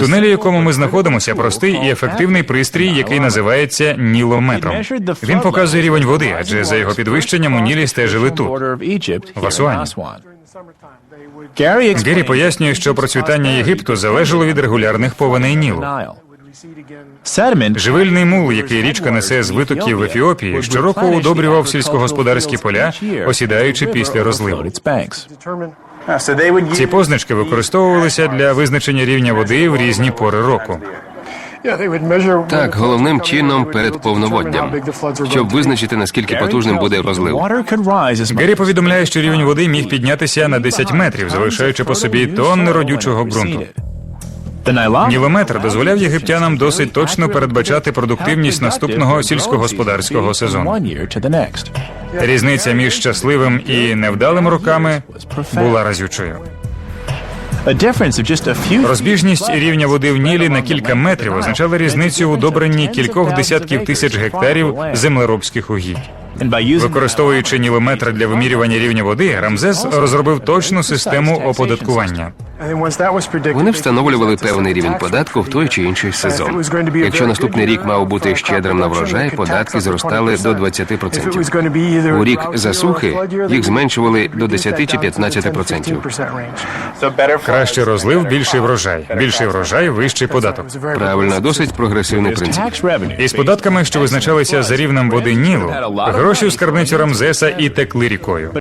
Тунель, у якому ми знаходимося, простий і ефективний пристрій, який називається нілометром. Він показує рівень води, адже за його підвищенням у Нілі стежили тут. в Асуані. Гері пояснює, що процвітання Єгипту залежало від регулярних повеней Нілу. Живильний мул, який річка несе з витоків в Ефіопії, щороку удобрював сільськогосподарські поля, осідаючи після розливу. Ці позначки використовувалися для визначення рівня води в різні пори року. Так, головним чином перед повноводдям, щоб визначити наскільки потужним буде розлив. Гері повідомляє, що рівень води міг піднятися на 10 метрів, залишаючи по собі тонни родючого ґрунту. Нілометр дозволяв єгиптянам досить точно передбачати продуктивність наступного сільськогосподарського сезону. Різниця між щасливим і невдалим роками була разючою. Розбіжність рівня води в Нілі на кілька метрів означала різницю у удобренні кількох десятків тисяч гектарів землеробських угідь. Використовуючи нілометр для вимірювання рівня води, Рамзес розробив точну систему оподаткування. Вони встановлювали певний рівень податку в той чи інший сезон. Якщо наступний рік мав бути щедрим на врожай, податки зростали до 20%. У рік засухи їх зменшували до 10 чи 15%. Краще розлив, більший врожай. Більший врожай, вищий податок. Правильно, досить прогресивний принцип. Із податками, що визначалися за рівнем води Нілу, гроші у скарбницю Рамзеса і текли рікою.